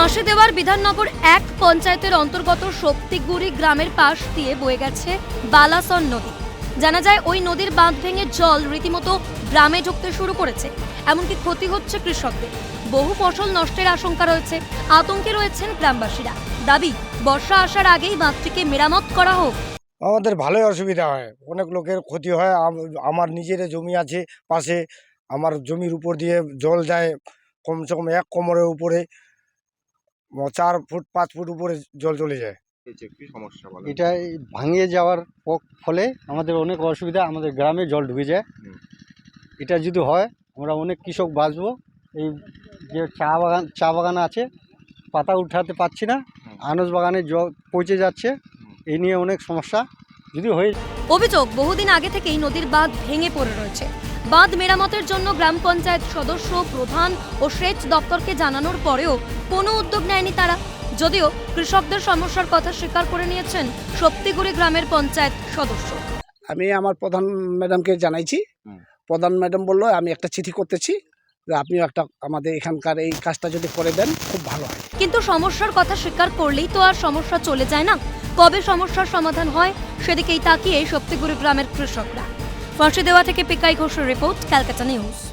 ফাঁসি দেওয়ার বিধাননগর এক পঞ্চায়েতের অন্তর্গত শক্তিগুড়ি গ্রামের পাশ দিয়ে বয়ে গেছে বালাসন নদী। জানা যায় ওই নদীর বাঁধ ভেঙে জল রীতিমতো গ্রামে ঢুকতে শুরু করেছে, এমনকি ক্ষতি হচ্ছে কৃষকদের। বহু ফসল নষ্টের আশঙ্কা রয়েছে, আতঙ্কে রয়েছেন গ্রামবাসীরা। দাবি, বর্ষা আসার আগেই বাঁধটিকে মেরামত করা হোক। আমাদের ভালোই অসুবিধা হয়। অনেক লোকের ক্ষতি হয় আমার নিজের জমি আছে পাশে, আমার জমির উপর দিয়ে জল যায়, কমসে কম এক কোমরের উপরে। চার ফুট পাঁচ ফুট উপরে জল চলে যায়। সমস্যা এটা এই ভাঙিয়ে যাওয়ার ফলে আমাদের অনেক অসুবিধা আমাদের গ্রামে জল ঢুকে যায়। এটা যদি হয় আমরা অনেক কৃষক বাঁচব। এই যে চা বাগান চা বাগান আছে পাতা উঠাতে পারছি না। আনস আনাজ বাগানে জল পচে যাচ্ছে। এই নিয়ে অনেক সমস্যা। যদি হয়ে অভিযোগ বহুদিন আগে থেকেই নদীর বাঁধ ভেঙে পড়ে রয়েছে। বাঁধ মেরামতের জন্য গ্রাম পঞ্চায়েত সদস্য প্রধান ও সেচ দপ্তরকে জানানোর পরেও কোনো উদ্যোগ নেয়নি তারা। যদিও কৃষকদের সমস্যার কথা স্বীকার করে নিয়েছেন শক্তিগুড়ি গ্রামের পঞ্চায়েত সদস্য। আমি আমার প্রধান ম্যাডামকে জানাইছি। প্রধান ম্যাডাম বলল আমি একটা চিঠি করতেছি। যে আপনিও একটা আমাদের এখানকার এই কাজটা যদি করে দেন খুব ভালো হয়। কিন্তু সমস্যার কথা স্বীকার করলেই তো আর সমস্যা চলে যায় না। কবে সমস্যার সমাধান হয় সেদিকেই তাকিয়ে শক্তিগুড়ি গ্রামের কৃষকরা। ফাঁসি দেওয়া থেকে পিকাই ঘোষের রিপোর্ট, ক্যালকাটা নিউজ।